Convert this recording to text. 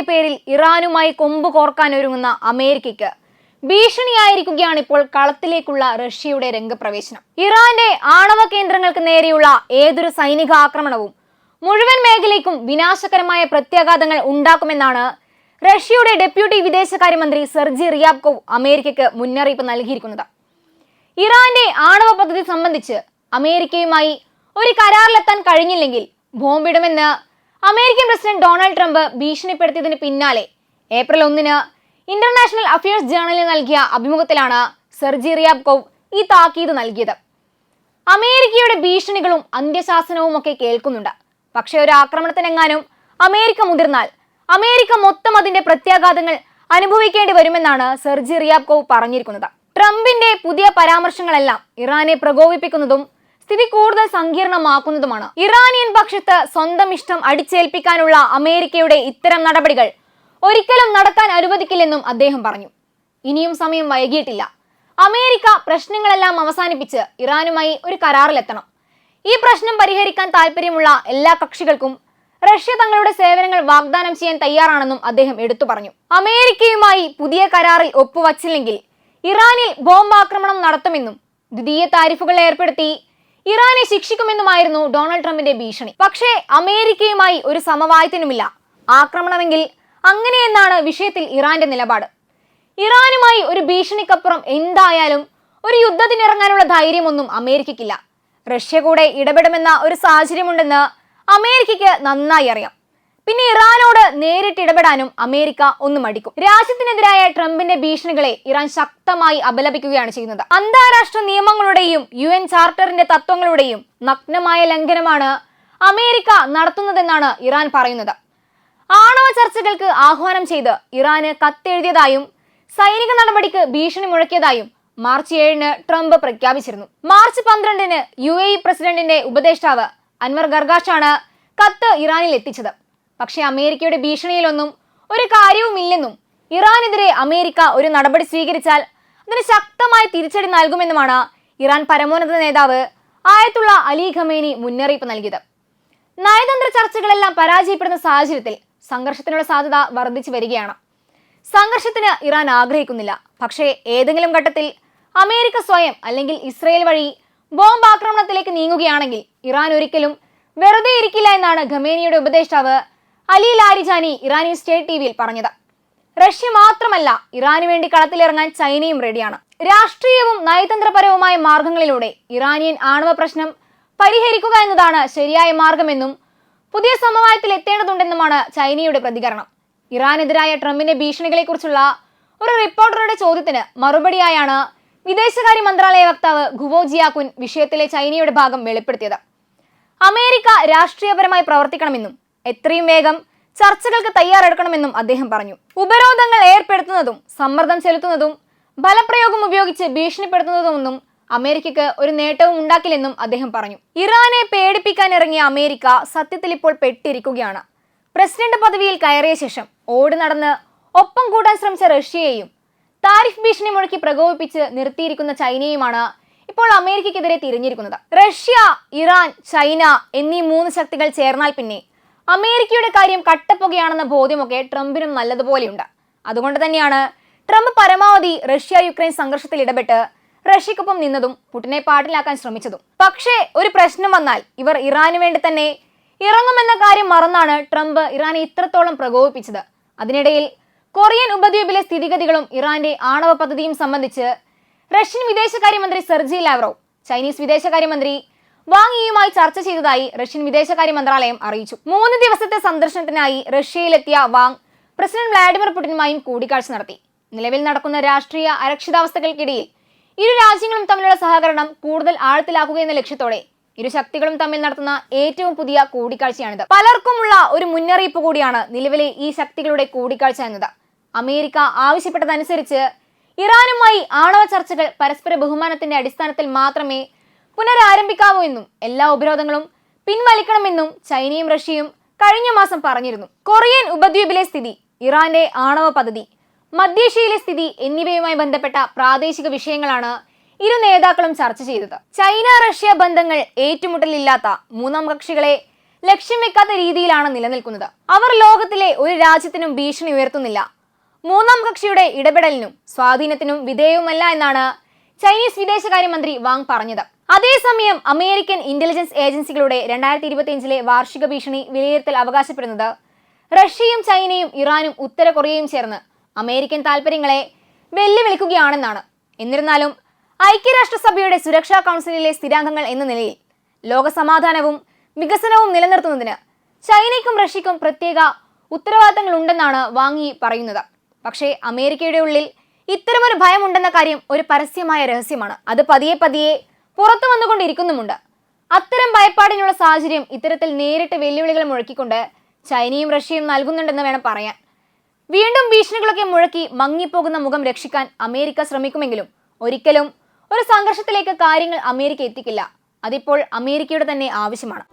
എന്നതിന്റെ പേരിൽ ഇറാനുമായി കൊമ്പ് കോർക്കാൻ ഒരുങ്ങുന്ന അമേരിക്കയ്ക്ക് ഭീഷണിയായിരിക്കുകയാണ് ഇപ്പോൾ കളത്തിലേക്കുള്ള റഷ്യയുടെ രംഗപ്രവേശനം. ഇറാന്റെ ആണവ കേന്ദ്രങ്ങൾക്ക് നേരെയുള്ള ഏതൊരു സൈനിക ആക്രമണവും മുഴുവൻ മേഖലയ്ക്കും വിനാശകരമായ പ്രത്യാഘാതങ്ങൾ ഉണ്ടാക്കുമെന്നാണ് റഷ്യയുടെ ഡെപ്യൂട്ടി വിദേശകാര്യമന്ത്രി സെർജി റിയാബ്കോവ് അമേരിക്കയ്ക്ക് മുന്നറിയിപ്പ് നൽകിയിരിക്കുന്നത്. ഇറാന്റെ ആണവ പദ്ധതി സംബന്ധിച്ച് അമേരിക്കയുമായി ഒരു കരാറിലെത്താൻ കഴിഞ്ഞില്ലെങ്കിൽ ബോംബിടുമെന്ന് അമേരിക്കൻ പ്രസിഡന്റ് ഡൊണാൾഡ് ട്രംപ് ഭീഷണിപ്പെടുത്തിയതിന് പിന്നാലെ ഏപ്രിൽ ഒന്നിന് ഇന്റർനാഷണൽ അഫയേഴ്സ് ജേണലിന് നൽകിയ അഭിമുഖത്തിലാണ് സെർജി റിയാബ്കോവ് ഈ താക്കീത് നൽകിയത്. അമേരിക്കയുടെ ഭീഷണികളും അന്ത്യശാസനവും ഒക്കെ കേൾക്കുന്നുണ്ട്. പക്ഷേ ഒരു ആക്രമണത്തിനെങ്ങാനും അമേരിക്ക മുതിർന്നാൽ അമേരിക്ക മൊത്തം അതിന്റെ പ്രത്യാഘാതങ്ങൾ അനുഭവിക്കേണ്ടി വരുമെന്നാണ് സെർജി റിയാബ്കോവ് പറഞ്ഞിരിക്കുന്നത്. ട്രംപിന്റെ പുതിയ പരാമർശങ്ങളെല്ലാം ഇറാനെ പ്രകോപിപ്പിക്കുന്നതും സ്ഥിതി കൂടുതൽ സങ്കീർണമാക്കുന്നതുമാണ്. ഇറാനിയൻ പക്ഷത്ത് സ്വന്തം ഇഷ്ടം അടിച്ചേൽപ്പിക്കാനുള്ള അമേരിക്കയുടെ ഇത്തരം നടപടികൾ ഒരിക്കലും നടക്കാൻ അനുവദിക്കില്ലെന്നും അദ്ദേഹം പറഞ്ഞു. ഇനിയും സമയം വൈകിയിട്ടില്ല. അമേരിക്ക പ്രശ്നങ്ങളെല്ലാം അവസാനിപ്പിച്ച് ഇറാനുമായി ഒരു കരാറിലെത്തണം. ഈ പ്രശ്നം പരിഹരിക്കാൻ താല്പര്യമുള്ള എല്ലാ കക്ഷികൾക്കും റഷ്യ തങ്ങളുടെ സേവനങ്ങൾ വാഗ്ദാനം ചെയ്യാൻ തയ്യാറാണെന്നും അദ്ദേഹം എടുത്തു പറഞ്ഞു. അമേരിക്കയുമായി പുതിയ കരാറിൽ ഒപ്പുവച്ചില്ലെങ്കിൽ ഇറാനിൽ ബോംബാക്രമണം നടത്തുമെന്നും ദ്വിതീയ താരിഫുകൾ ഏർപ്പെടുത്തി ഇറാനെ ശിക്ഷിക്കുമെന്നുമായിരുന്നു ഡൊണാൾഡ് ട്രംപിന്റെ ഭീഷണി. പക്ഷേ അമേരിക്കയുമായി ഒരു സമവായത്തിനുമില്ല. ആക്രമണമെങ്കിൽ അങ്ങനെയെന്നാണ് വിഷയത്തിൽ ഇറാന്റെ നിലപാട്. ഇറാനുമായി ഒരു ഭീഷണിക്കപ്പുറം എന്തായാലും ഒരു യുദ്ധത്തിനിറങ്ങാനുള്ള ധൈര്യമൊന്നും അമേരിക്കയ്ക്കില്ല. റഷ്യ കൂടെ ഇടപെടുമെന്ന ഒരു സാഹചര്യമുണ്ടെന്ന് അമേരിക്കയ്ക്ക് നന്നായി അറിയാം. പിന്നെ ഇറാനോട് നേരിട്ട് ഇടപെടാനും അമേരിക്ക ഒന്നും മടിക്കും. രാജ്യത്തിനെതിരായ ട്രംപിന്റെ ഭീഷണികളെ ഇറാൻ ശക്തമായി അപലപിക്കുകയാണ് ചെയ്യുന്നത്. അന്താരാഷ്ട്ര നിയമങ്ങളുടെയും യു എൻ ചാർട്ടറിന്റെ തത്വങ്ങളുടെയും നഗ്നമായ ലംഘനമാണ് അമേരിക്ക നടത്തുന്നതെന്നാണ് ഇറാൻ പറയുന്നത്. ആണവ ചർച്ചകൾക്ക് ആഹ്വാനം ചെയ്ത് ഇറാന് കത്തെഴുതിയതായും സൈനിക നടപടിക്ക് ഭീഷണി മുഴക്കിയതായും മാർച്ച് ഏഴിന് ട്രംപ് പ്രഖ്യാപിച്ചിരുന്നു. മാർച്ച് പന്ത്രണ്ടിന് യു എ പ്രസിഡന്റിന്റെ ഉപദേഷ്ടാവ് അൻവർ ഗർഗാഷാണ് കത്ത് ഇറാനിൽ എത്തിച്ചത്. പക്ഷേ അമേരിക്കയുടെ ഭീഷണിയിലൊന്നും ഒരു കാര്യവുമില്ലെന്നും ഇറാനെതിരെ അമേരിക്ക ഒരു നടപടി സ്വീകരിച്ചാൽ അതിന് ശക്തമായ തിരിച്ചടി നൽകുമെന്നുമാണ് ഇറാൻ പരമോന്നത നേതാവ് ആയത്തുള്ള അലി ഖമേനി മുന്നറിയിപ്പ് നൽകിയത്. നയതന്ത്ര ചർച്ചകളെല്ലാം പരാജയപ്പെടുന്ന സാഹചര്യത്തിൽ സംഘർഷത്തിനുള്ള സാധ്യത വർദ്ധിച്ചു വരികയാണ്. സംഘർഷത്തിന് ഇറാൻ ആഗ്രഹിക്കുന്നില്ല. പക്ഷേ ഏതെങ്കിലും ഘട്ടത്തിൽ അമേരിക്ക സ്വയം അല്ലെങ്കിൽ ഇസ്രയേൽ വഴി ബോംബ് ആക്രമണത്തിലേക്ക് നീങ്ങുകയാണെങ്കിൽ ഇറാൻ ഒരിക്കലും വെറുതെ ഇരിക്കില്ല എന്നാണ് ഖമേനിയുടെ ഉപദേഷ്ടാവ് Ali Larijani Irani state T വിയിൽ പറഞ്ഞത്. റഷ്യ മാത്രമല്ല ഇറാനു വേണ്ടി കളത്തിലിറങ്ങാൻ ചൈനയും റെഡിയാണ്. രാഷ്ട്രീയവും നയതന്ത്രപരവുമായ മാർഗങ്ങളിലൂടെ ഇറാനിയൻ ആണവ പ്രശ്നം പരിഹരിക്കുക എന്നതാണ് ശരിയായ മാർഗമെന്നും പുതിയ സമവായത്തിൽ എത്തേണ്ടതുണ്ടെന്നുമാണ് ചൈനയുടെ പ്രതികരണം. ഇറാനെതിരായ ട്രംപിന്റെ ഭീഷണികളെക്കുറിച്ചുള്ള ഒരു റിപ്പോർട്ടറുടെ ചോദ്യത്തിന് മറുപടിയായാണ് വിദേശകാര്യ മന്ത്രാലയ വക്താവ് ഗുവോ ജിയാക്കുൻ വിഷയത്തിലെ ചൈനയുടെ ഭാഗം വെളിപ്പെടുത്തിയത്. അമേരിക്ക രാഷ്ട്രീയപരമായി പ്രവർത്തിക്കണമെന്നും എത്രയും വേഗം ചർച്ചകൾക്ക് തയ്യാറെടുക്കണമെന്നും അദ്ദേഹം പറഞ്ഞു. ഉപരോധങ്ങൾ ഏർപ്പെടുത്തുന്നതും സമ്മർദ്ദം ചെലുത്തുന്നതും ബലപ്രയോഗം ഉപയോഗിച്ച് ഭീഷണിപ്പെടുത്തുന്നതൊന്നും അമേരിക്കക്ക് ഒരു നേട്ടവും ഉണ്ടാക്കില്ലെന്നും അദ്ദേഹം പറഞ്ഞു. ഇറാനെ പേടിപ്പിക്കാൻ ഇറങ്ങിയ അമേരിക്ക സത്യത്തിൽ ഇപ്പോൾ പെട്ടിരിക്കുകയാണ്. പ്രസിഡന്റ് പദവിയിൽ കയറിയ ശേഷം ഓടി നടന്ന് ഒപ്പം കൂടാൻ ശ്രമിച്ച റഷ്യയെയും താരിഫ് ഭീഷണി മുഴക്കി പ്രകോപിപ്പിച്ച് നിർത്തിയിരിക്കുന്ന ചൈനയുമാണ് ഇപ്പോൾ അമേരിക്കയ്ക്കെതിരെ തിരിഞ്ഞിരിക്കുന്നത്. റഷ്യ ഇറാൻ ചൈന എന്നീ മൂന്ന് ശക്തികൾ ചേർന്നാൽ പിന്നെ അമേരിക്കയുടെ കാര്യം കട്ടപ്പുകയാണെന്ന ബോധ്യമൊക്കെ ട്രംപിനും നല്ലതുപോലെയുണ്ട്. അതുകൊണ്ട് തന്നെയാണ് ട്രംപ് പരമാവധി റഷ്യ യുക്രൈൻ സംഘർഷത്തിൽ ഇടപെട്ട് റഷ്യക്കൊപ്പം നിന്നതും പുടിനെ പാട്ടിലാക്കാൻ ശ്രമിച്ചതും. പക്ഷേ ഒരു പ്രശ്നം വന്നാൽ ഇവർ ഇറാനു വേണ്ടി തന്നെ ഇറങ്ങുമെന്ന കാര്യം മറന്നാണ് ട്രംപ് ഇറാനെ ഇത്രത്തോളം പ്രകോപിപ്പിച്ചത്. അതിനിടയിൽ കൊറിയൻ ഉപദ്വീപിലെ സ്ഥിതിഗതികളും ഇറാന്റെ ആണവ പദ്ധതിയും സംബന്ധിച്ച് റഷ്യൻ വിദേശകാര്യമന്ത്രി സെർജി ലാവ്റോ ചൈനീസ് വിദേശകാര്യമന്ത്രി വാങ് യിയുമായി ചർച്ച ചെയ്തതായി റഷ്യൻ വിദേശകാര്യ മന്ത്രാലയം അറിയിച്ചു. മൂന്ന് ദിവസത്തെ സന്ദർശനത്തിനായി റഷ്യയിലെത്തിയ വാങ് പ്രസിഡന്റ് വ്ളാഡിമിർ പുടിനുമായും കൂടിക്കാഴ്ച നടത്തി. നിലവിൽ നടക്കുന്ന രാഷ്ട്രീയ അരക്ഷിതാവസ്ഥകൾക്കിടയിൽ ഇരു രാജ്യങ്ങളും തമ്മിലുള്ള സഹകരണം കൂടുതൽ ആഴത്തിലാക്കുക എന്ന ലക്ഷ്യത്തോടെ ഇരു ശക്തികളും തമ്മിൽ നടത്തുന്ന ഏറ്റവും പുതിയ കൂടിക്കാഴ്ചയാണിത്. പലർക്കുമുള്ള ഒരു മുന്നറിയിപ്പ് കൂടിയാണ് നിലവിലെ ഈ ശക്തികളുടെ കൂടിക്കാഴ്ച എന്നത്. അമേരിക്ക ആവശ്യപ്പെട്ടതനുസരിച്ച് ഇറാനുമായി ആണവ ചർച്ചകൾ പരസ്പര ബഹുമാനത്തിന്റെ അടിസ്ഥാനത്തിൽ മാത്രമേ പുനരാരംഭിക്കാവൂ എന്നും എല്ലാ ഉപരോധങ്ങളും പിൻവലിക്കണമെന്നും ചൈനയും റഷ്യയും കഴിഞ്ഞ മാസം പറഞ്ഞിരുന്നു. കൊറിയൻ ഉപദ്വീപിലെ സ്ഥിതി ഇറാന്റെ ആണവ പദ്ധതി മധ്യേഷ്യയിലെ സ്ഥിതി എന്നിവയുമായി ബന്ധപ്പെട്ട പ്രാദേശിക വിഷയങ്ങളാണ് ഇരു നേതാക്കളും ചർച്ച ചെയ്തത്. ചൈന റഷ്യ ബന്ധങ്ങൾ ഏറ്റുമുട്ടലില്ലാത്ത മൂന്നാം കക്ഷികളെ ലക്ഷ്യം വെക്കാത്ത രീതിയിലാണ് നിലനിൽക്കുന്നത്. അവർ ലോകത്തിലെ ഒരു രാജ്യത്തിനും ഭീഷണി ഉയർത്തുന്നില്ല. മൂന്നാം കക്ഷിയുടെ ഇടപെടലിനും സ്വാധീനത്തിനും വിധേയവുമല്ല എന്നാണ് ചൈനീസ് വിദേശകാര്യമന്ത്രി വാങ് പറഞ്ഞത്. അതേസമയം അമേരിക്കൻ ഇന്റലിജൻസ് ഏജൻസികളുടെ രണ്ടായിരത്തി ഇരുപത്തിയഞ്ചിലെ വാർഷിക ഭീഷണി വിലയിരുത്തൽ അവകാശപ്പെടുന്നത് റഷ്യയും ചൈനയും ഇറാനും ഉത്തര കൊറിയയും ചേർന്ന് അമേരിക്കൻ താൽപര്യങ്ങളെ വെല്ലുവിളിക്കുകയാണെന്നാണ്. എന്നിരുന്നാലും ഐക്യരാഷ്ട്രസഭയുടെ സുരക്ഷാ കൗൺസിലിലെ സ്ഥിരാംഗങ്ങൾ എന്ന നിലയിൽ ലോകസമാധാനവും വികസനവും നിലനിർത്തുന്നതിന് ചൈനയ്ക്കും റഷ്യക്കും പ്രത്യേക ഉത്തരവാദിത്തങ്ങളുണ്ടെന്നാണ് വാങ്ങി പറയുന്നത്. പക്ഷേ അമേരിക്കയുടെ ഉള്ളിൽ ഇത്തരമൊരു ഭയമുണ്ടെന്ന കാര്യം ഒരു പരസ്യമായ രഹസ്യമാണ്. അത് പതിയെ പതിയെ പുറത്തു വന്നുകൊണ്ടിരിക്കുന്നുമുണ്ട്. അത്തരം ഭയപ്പാടിനുള്ള സാഹചര്യം ഇത്തരത്തിൽ നേരിട്ട് വെല്ലുവിളികൾ മുഴക്കിക്കൊണ്ട് ചൈനയും റഷ്യയും നൽകുന്നുണ്ടെന്ന് വേണം പറയാൻ. വീണ്ടും ഭീഷണികളൊക്കെ മുഴക്കി മങ്ങിപ്പോകുന്ന മുഖം രക്ഷിക്കാൻ അമേരിക്ക ശ്രമിക്കുമെങ്കിലും ഒരിക്കലും ഒരു സംഘർഷത്തിലേക്ക് കാര്യങ്ങൾ അമേരിക്ക എത്തിക്കില്ല. അതിപ്പോൾ അമേരിക്കയുടെ തന്നെ ആവശ്യമാണ്.